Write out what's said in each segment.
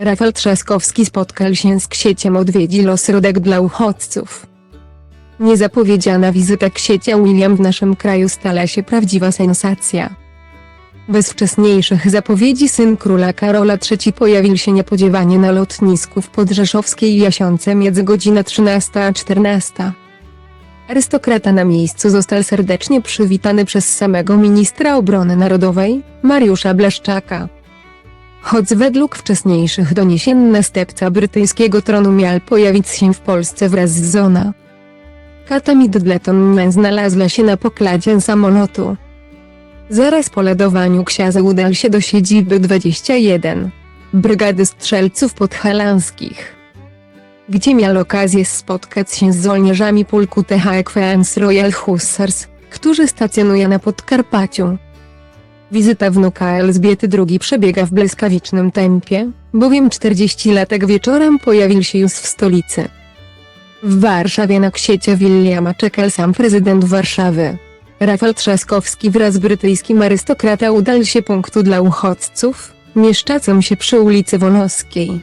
Rafał Trzaskowski spotkał się z księciem odwiedzi osrodek dla uchodźców. Niezapowiedziana wizyta ksiecia William w naszym kraju stała się prawdziwa sensacja. Bez wcześniejszych zapowiedzi syn króla Karola III pojawił się niepodziewanie na lotnisku w Podrzeszowskiej Jasiące między godzina 13 a 14. Arystokrata na miejscu został serdecznie przywitany przez samego ministra obrony narodowej, Mariusza Blaszczaka. Choć według wcześniejszych doniesień następca brytyjskiego tronu miał pojawić się w Polsce wraz z Zona. Kata Middleton znalazła się na pokładzie samolotu. Zaraz po lądowaniu książę udał się do siedziby 21 Brygady Strzelców Podhalańskich, gdzie miał okazję spotkać się z żołnierzami pułku TH Equance Royal Hussars, którzy stacjonują na Podkarpaciu. Wizyta wnuka Elżbiety II przebiega w błyskawicznym tempie, bowiem 40-latek wieczorem pojawił się już w stolicy. W Warszawie na księcia Williama czekał sam prezydent Warszawy. Rafał Trzaskowski wraz z brytyjskim arystokrata udał się punktu dla uchodźców, mieszczącym się przy ulicy Wolowskiej.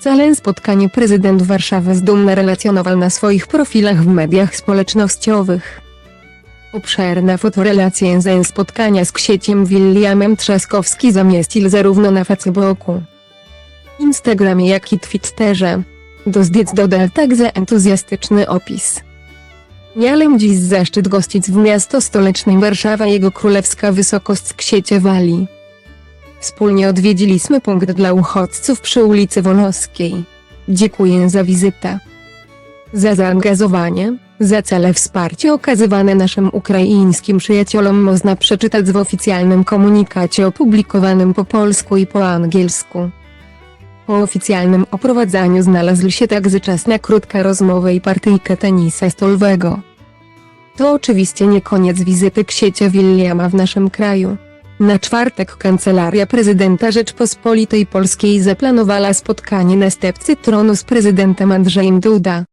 Całe spotkanie prezydent Warszawy zdumnie relacjonował na swoich profilach w mediach społecznościowych. Obszerna fotorelacja ze spotkania z księciem Williamem Trzaskowski zamieścił zarówno na Facebooku, Instagramie jak i Twitterze. Do zdjęć dodał także entuzjastyczny opis. Miałem dziś zaszczyt gościć w miasto stołecznej Warszawa jego królewska wysokość księcia Wali. Wspólnie odwiedziliśmy punkt dla uchodźców przy ulicy Wolowskiej. Dziękuję za wizytę. Za zaangażowanie, za całe wsparcie okazywane naszym ukraińskim przyjaciołom można przeczytać w oficjalnym komunikacie opublikowanym po polsku i po angielsku. Po oficjalnym oprowadzaniu znalazł się także czas na krótką rozmowę i partyjkę tenisa stolowego. To oczywiście nie koniec wizyty księcia Williama w naszym kraju. Na czwartek Kancelaria Prezydenta Rzeczpospolitej Polskiej zaplanowała spotkanie następcy tronu z prezydentem Andrzejem Duda.